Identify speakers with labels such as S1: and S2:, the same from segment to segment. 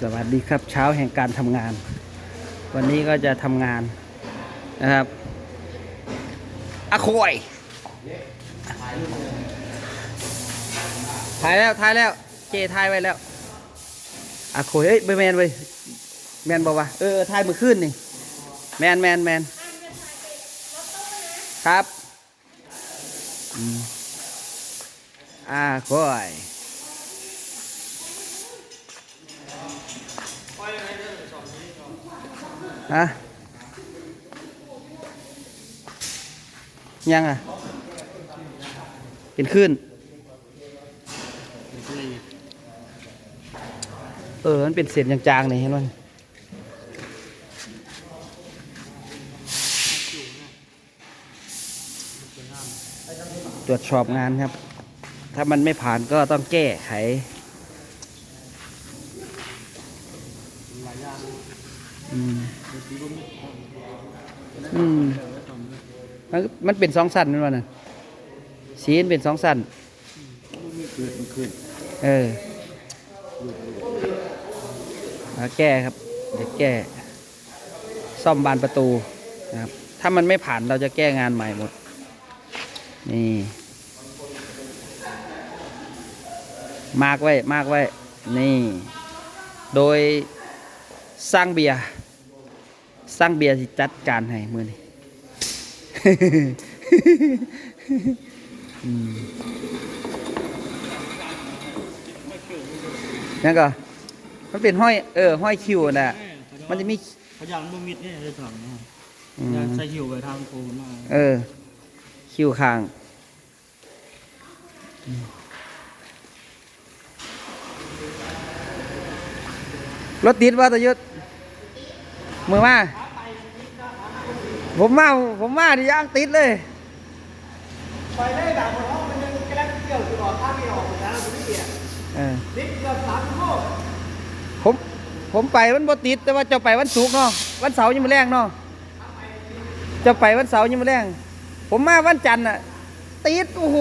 S1: สวัสดีครับเช้าแห่งการทำงาน วันนี้ก็จะทำงานนะครับอะโคยถ่ายแล้วถ่ายแล้วเจถ่ายไว้แล้วอะโคยเอ้ยไม่แมนเว้ยแมนบอกว่าเออถ่ายมือขึ้นนี่แมนแมนแมนครับอืมอะโคย ฮะยังอะ เป็นขึ้น เออ มันเป็นเศษจางๆนี่เห็นมั้ยตรวจสอบงานครับ ถ้ามันไม่ผ่านก็ต้องแก้ไขอืม อืมมันมันเป็นสองสั้นนั่นวะน่ะสีมันเป็นสองสั้น
S2: คืนคืน
S1: เออมาแก้ครับ เดี๋ยวแก้ ซ่อมบานประตูนะครับ ถ้ามันไม่ผ่านเราจะแก้งานใหม่หมด นี่มากไว้มากไว้ นี่ โดยสร้างเบียร์ สร้างเบียร์สิจัดการให้มือนี่อืมนั่นก็ มันเป็นห้อย เออ ห้อยคิวน่ะ มันจะมี
S2: พยานบ่มิดเนี่ยจะถังนะ
S1: อืม
S2: ยานใส่หิวไปทางโคนมา
S1: เออ คิวคางอืมรถติดว่าตะยุด มือมา ผมมาผมมาดิย่างติดเลย
S2: ไปได้แบบเพราะมันยังกำลังเกี่ยวอยู่หรอถ้าไม่ออกนะมันไม่เกี่ยว
S1: เออ
S2: นิดเกือบสามชั่วโมง
S1: ผมผมไปวันบ่ติดแต่ว่าจะไปวันศุกร์เนาะวันเสาร์ยังไม่แรงเนาะจะไปวันเสาร์ยังไม่แรงผมมาวันจันทร์อะติดโอ้โห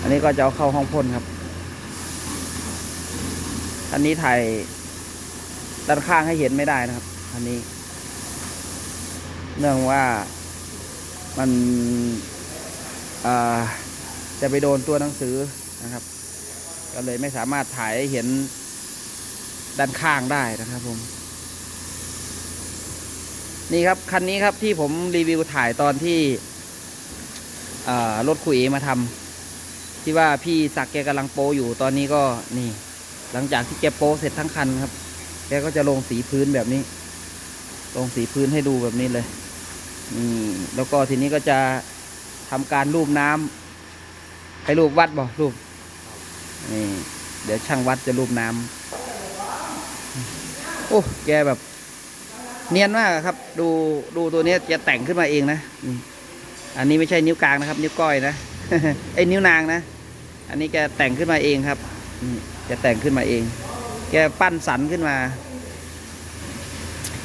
S1: อันนี้ก็จะเอาเข้าห้องพ่นครับ อันนี้ถ่ายด้านข้างให้เห็นไม่ได้นะครับ อันนี้ เนื่องว่ามันจะไปโดนตัวหนังสือนะครับ ก็เลยไม่สามารถถ่ายให้เห็นด้านข้างได้นะครับผม นี่ครับคันนี้ครับที่ผมรีวิวถ่ายตอนที่รถคุยมาทำที่ว่าพี่ศักแกกำลังโปอยู่ตอนนี้ก็นี่ หลังจากที่แกโปรเสร็จทั้งคันครับ แกก็จะลงสีพื้นแบบนี้ ลงสีพื้นให้ดูแบบนี้เลยนี่แล้วก็ทีนี้ก็จะทำการรูปน้ำให้รูปวัดบ่รูปนี่เดี๋ยวช่างวัดจะรูปน้ำโอ้แกแบบ เนียนมากครับ ดูดูตัวนี้ยจะแต่งขึ้นมาเองนะอันนี้ไม่ใช่นิ้วกลางนะครับ นิ้วก้อยนะไอ้นิ้วนางนะ อันนี้แกแต่งขึ้นมาเองครับ อืมแกแต่งขึ้นมาเอง แกปั้นสันขึ้นมา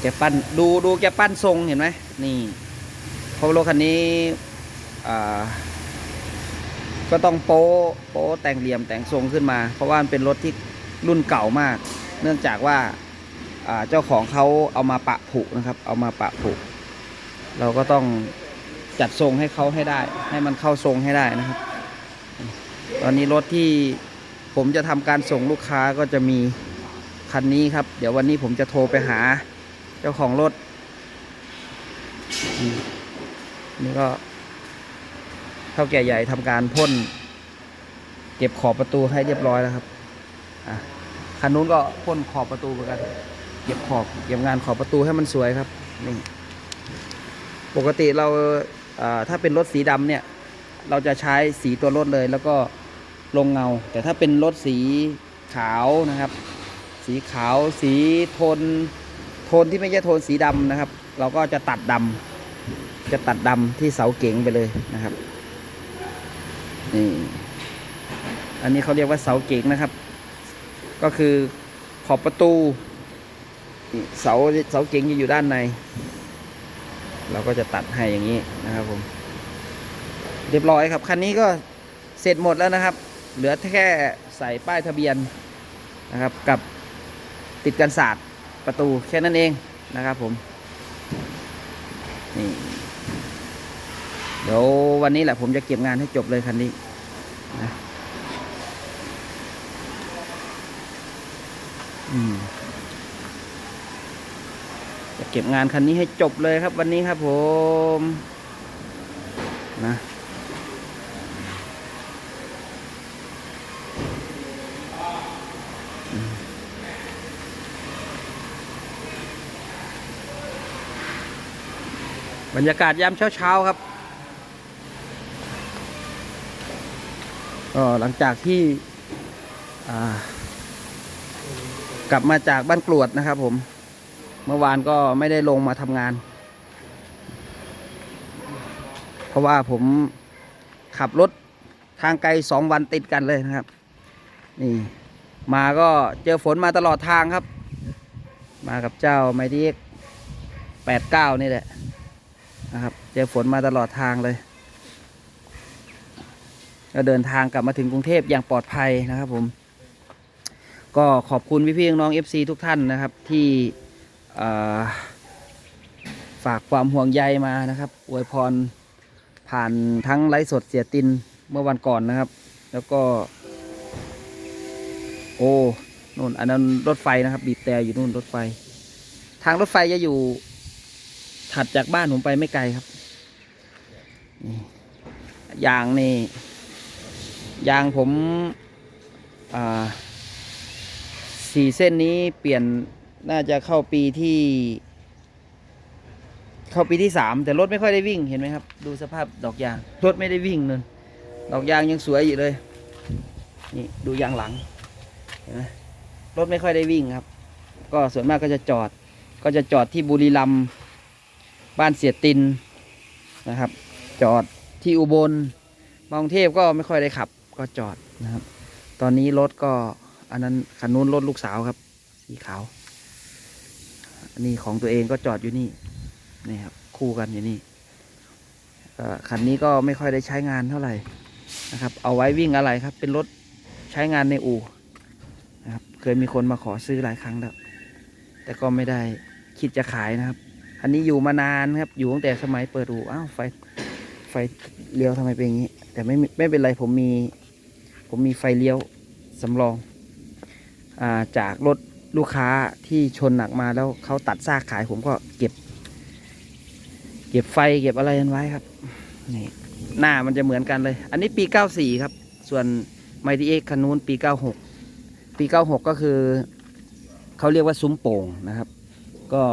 S1: แกปั้นดูดูแกปั้นทรงเห็นไหมนี่เพราะรถคันนี้ก็ต้องโป๊ะโป๊ะแต่งเหลี่ยมแต่งทรงขึ้นมา เพราะว่ามันเป็นรถที่รุ่นเก่ามาก เนื่องจากว่าอ่าเจ้าของเขาเอามาปะผุนะครับ เอามาปะผุเราก็ต้องจัดทรงให้เขาให้ได้ ให้มันเข้าทรงให้ได้นะครับ ตอนนี้รถที่ ผมจะทำการส่งลูกค้าก็จะมีคันนี้ครับ เดี๋ยววันนี้ผมจะโทรไปหาเจ้าของรถ นี่ก็เท่าแก่ใหญ่ทำการพ่น เก็บขอบประตูให้เรียบร้อยแล้วครับอะคันนู้นก็พ่นขอบประตูเหมือนกัน เก็บขอบเก็บงานขอบประตูให้มันสวยครับนี่ปกติเราถ้าเป็นรถสีดำเนี่ย เราจะใช้สีตัวรถเลยแล้วก็ ลงเงา แต่ถ้าเป็นรถสีขาวนะครับ สีขาวสีโทนโทนที่ไม่ใช่โทนสีดำนะครับ เราก็จะตัดดำจะตัดดำที่เสาเก๋งไปเลยนะครับนี่อันนี้เขาเรียกว่าเสาเก๋งนะครับ ก็คือขอบประตูเสาเสาเก๋งจะอยู่ด้านใน เราก็จะตัดให้อย่างนี้นะครับผมเรียบร้อยครับ คันนี้ก็เสร็จหมดแล้วนะครับ เหลือแค่ใส่ป้ายทะเบียนนะครับกับติดกันศาสตร์ประตูแค่นั้นเองนะครับผมนี่เดี๋ยววันนี้แหละผมจะเก็บงานให้จบเลยคันนี้นะอืมจะเก็บงานคันนี้ให้จบเลยครับวันนี้ครับผม บรรยากาศยามเช้าๆครับก็หลังจากที่กลับมาจากบ้านกรวดนะครับผม เมื่อวานก็ไม่ได้ลงมาทำงาน เพราะว่าผมขับรถทางไกลสองวันติดกันเลยนะครับ นี่มาก็เจอฝนมาตลอดทางครับ มากับเจ้าไมทีเอ็กแปดเก้านี่แหละ นะครับเจอฝนมาตลอดทางเลยก็เดินทางกลับมาถึงกรุงเทพอย่างปลอดภัยนะครับผม ก็ขอบคุณพี่ๆน้องๆ FC ทุกท่านนะครับที่ฝากความห่วงใยมานะครับอวยพรผ่านทั้งไลฟ์สดเสียตินเมื่อวันก่อนนะครับ แล้วก็ โอ้นู่นอันนั้นรถไฟนะครับ บีบแต่อยู่นู่นรถไฟ ทางรถไฟจะอยู่ ถัดจากบ้านผมไปไม่ไกลครับยางนี่ยางผมสี่เส้นนี้เปลี่ยนน่าจะเข้าปีที่ เข้าปีที่สามแต่รถไม่ค่อยได้วิ่งเห็นไหมครับ ดูสภาพดอกยางรถไม่ได้วิ่งเลยดอกยางยังสวยอยู่เลย นี่ดูยางหลังเห็นไหมรถไม่ค่อยได้วิ่งครับ ก็ส่วนมากก็จะจอดก็จะจอดที่บุรีรัมย์ บ้านเสียตินนะครับ จอดที่อุบลมากรุงเทพก็ไม่ค่อยได้ขับ ก็จอดนะครับ ตอนนี้รถก็อันนั้นคันนู้นรถลูกสาวครับ สีขาวอันนี้ของตัวเองก็จอดอยู่นี่นี่ครับคู่กันอยู่นี่คันนี้ก็ไม่ค่อยได้ใช้งานเท่าไหร่นะครับ เอาไว้วิ่งอะไรครับ เป็นรถใช้งานในอู่นะครับ เคยมีคนมาขอซื้อหลายครั้งแล้วแต่ก็ไม่ได้คิดจะขายนะครับ อันนี้อยู่มานานครับ อยู่ตั้งแต่สมัยเปิดอู่อ้าวไฟไฟเลี้ยวทำไมเป็นอย่างนี้ แต่ไม่ไม่เป็นไรผมมี ผมมีไฟเลี้ยวสำรองอ่าจากรถลูกค้าที่ชนหนักมาแล้วเขาตัดซากขายผมก็เก็บ เก็บไฟเก็บอะไรกันไว้ครับนี่หน้ามันจะเหมือนกันเลย อันนี้ปี 94 ครับ ส่วนไมทีเอ็กคันนู้นปี 96 ปี 96 ก็คือเขาเรียกว่าซุ้มโป่งนะครับ ก็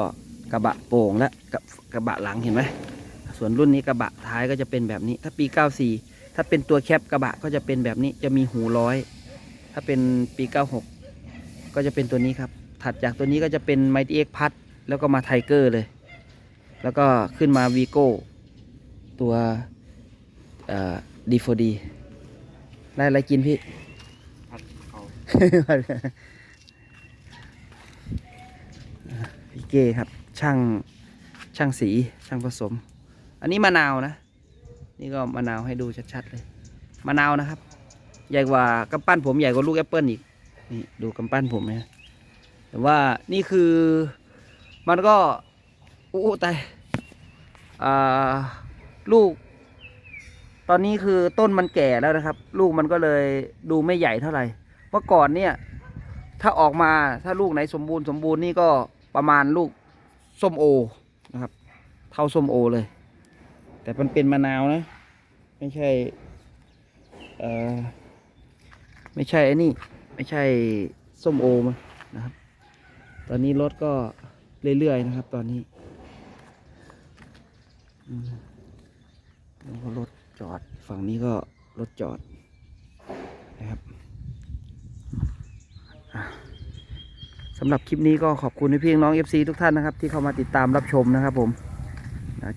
S1: กระบะโป่งและกับกระบะหลังเห็นไหมส่วนรุ่นนี้กระบะท้ายก็จะเป็นแบบนี้ ถ้าปี 94 ถ้าเป็นตัวแคปกระบะก็จะเป็นแบบนี้จะมีหูร้อย ถ้าเป็นปี 96 ก็จะเป็นตัวนี้ครับ ถัดจากตัวนี้ก็จะเป็น Mighty X พัดแล้วก็มาไทเกอร์เลย แล้วก็ขึ้นมาวีโก้ตัวดีโฟดีได้อะไรกินพี่พี่เก้ครับ ช่างช่างสีช่างผสม อันนี้มะนาวนะ นี่ก็มะนาวให้ดูชัดๆเลยมะนาวนะครับ ใหญ่กว่ากำปั้นผมใหญ่กว่าลูกแอปเปิลอีกนี่ดูกำปั้นผมนะแต่ว่านี่คือมันก็อู้ตายอ่าลูก ตอนนี้คือต้นมันแก่แล้วนะครับ ลูกมันก็เลยดูไม่ใหญ่เท่าไหร่เมื่อก่อนเนี่ย ถ้าออกมาถ้าลูกไหนสมบูรณ์สมบูรณ์นี่ก็ประมาณลูก ส้มโอนะครับ เท่าส้มโอเลย แต่มันเป็นมะนาวนะ ไม่ใช่เอ่อไม่ใช่ไอ้นี่ไม่ใช่ส้มโอมานะครับ ตอนนี้รถก็เรื่อยๆนะครับ ตอนนี้อืมแล้วรถจอดฝั่งนี้ก็รถจอดนะครับอะ สำหรับคลิปนี้ก็ขอบคุณพี่น้อง FC ทุกท่านนะครับ ที่เข้ามาติดตามรับชมนะครับผม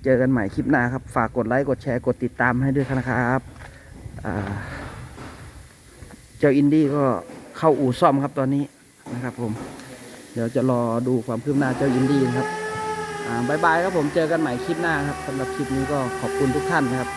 S1: เจอกันใหม่คลิปหน้าครับ ฝากกดไลค์ กดแชร์ กดติดตามให้ด้วยนะครับเจ้าอินดี้ก็เข้าอู่ซ่อมครับตอนนี้นะครับผม เดี๋ยวจะรอดูความคืบหน้าเจ้าอินดี้นะครับอ่าบายบายครับผม เจอกันใหม่คลิปหน้าครับสำหรับคลิปนี้ก็ขอบคุณทุกท่านนะครับ